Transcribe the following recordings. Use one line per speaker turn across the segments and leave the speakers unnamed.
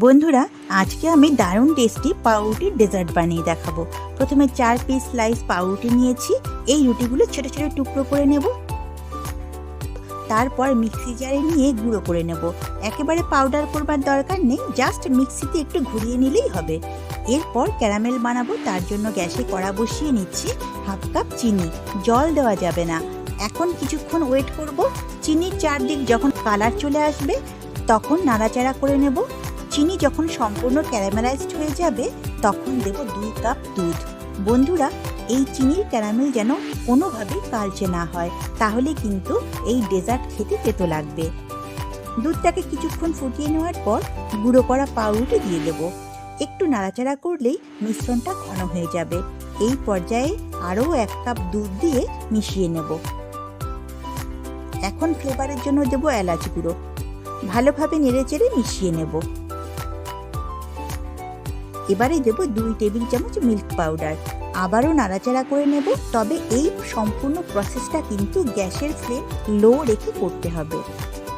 বন্ধুরা, আজকে আমি দারুণ টেস্টি পাউরুটির ডেজার্ট বানিয়ে দেখাবো। প্রথমে চার পিস স্লাইস পাউরুটি নিয়েছি, এই রুটিগুলো ছোট ছোট টুকরো করে নেব। তারপর মিক্সি জারে নিয়ে গুঁড়ো করে নেব। একেবারে পাউডার করবার দরকার নেই জাস্ট মিক্সিতে একটু ঘুরিয়ে নিলেই হবে। এরপর ক্যারামেল বানাবো, তার জন্য গ্যাসে কড়া বসিয়ে নিচ্ছি হাফ কাপ চিনি। জল দেওয়া যাবে না। এখন কিছুক্ষণ ওয়েট করব। চিনির চারদিক যখন কালার চলে আসবে, তখন নাড়াচাড়া করে নেব। চিনি যখন সম্পূর্ণ ক্যারামেলাইজড হয়ে যাবে, তখন দেব দুই কাপ দুধ। বন্ধুরা, এই চিনির ক্যারামেল যেন কোনোভাবেই কালচে না হয়, তাহলে কিন্তু এই ডেজার্ট খেতে তেতো লাগবে। দুধটাকে কিছুক্ষণ ফুটিয়ে নেওয়ার পর গুঁড়ো করা পাউরুটি দিয়ে দেব। একটু নাড়াচাড়া করলেই মিশ্রণটা ঘন হয়ে যাবে। এই পর্যায়ে আরও এক কাপ দুধ দিয়ে মিশিয়ে নেব। এখন ফ্লেভারের জন্য দেব এলাচ গুঁড়ো। ভালোভাবে নেড়েচেড়ে মিশিয়ে নেব। এবারে দেব দুই টেবিল চামচ মিল্ক পাউডার। আবারও নাড়াচাড়া করে নেব, তবে এই সম্পূর্ণ প্রসেসটা কিন্তু গ্যাসের ফ্লেম লো রেখে করতে হবে।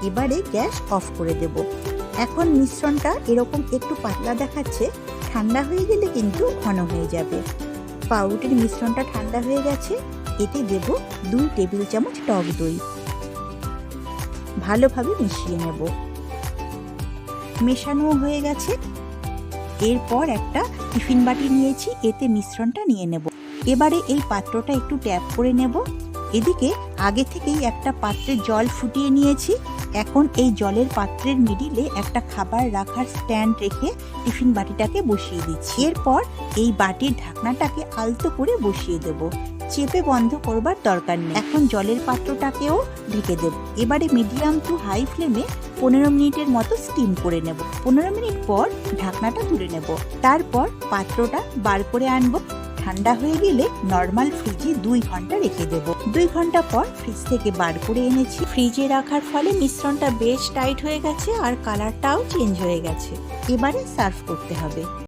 এবারে গ্যাস অফ করে দেব। এখন মিশ্রণটা এরকম একটু পাতলা দেখাচ্ছে, ঠান্ডা হয়ে গেলে কিন্তু ঘন হয়ে যাবে। পাউরুটির মিশ্রণটা ঠান্ডা হয়ে গেছে, এতে দেব দুই টেবিল চামচ টক দই। ভালোভাবে মিশিয়ে নেব। মেশানো হয়ে গেছে এরপর একটা টিফিন বাটি নিয়েছি, এতে মিশ্রণটা নিয়ে নেব। এবারে এই পাত্রটা একটু ট্যাপ করে নেব। এদিকে আগে থেকেই একটা পাত্রে জল ফুটিয়ে নিয়েছি। এখন এই জলের পাত্রের মিডিলে একটা খাবার রাখার স্ট্যান্ড রেখে টিফিন বাটিটাকে বসিয়ে দিচ্ছি। এরপর এই বাটির ঢাকনাটাকে আলতো করে বসিয়ে দেব। চেপে বন্ধ করবার দরকার নেই। এখন জলের পাত্রটাকেও ঢেকে দেব। এবারে মিডিয়াম টু হাই ফ্লেমে পনেরো মিনিটের মতো স্টিম করে নেব। পনেরো মিনিট পর ঢাকনাটা তুলে নেব। তারপর পাত্রটা বার করে আনব। ঠান্ডা হয়ে গেলে নর্মাল ফ্রিজে দুই ঘণ্টা রেখে দেব। দুই ঘণ্টা পর ফ্রিজ থেকে বার করে এনেছি। ফ্রিজে রাখার ফলে মিশ্রণটা বেশ টাইট হয়ে গেছে আর কালারটাও চেঞ্জ হয়ে গেছে। এবারে সার্ভ করতে হবে।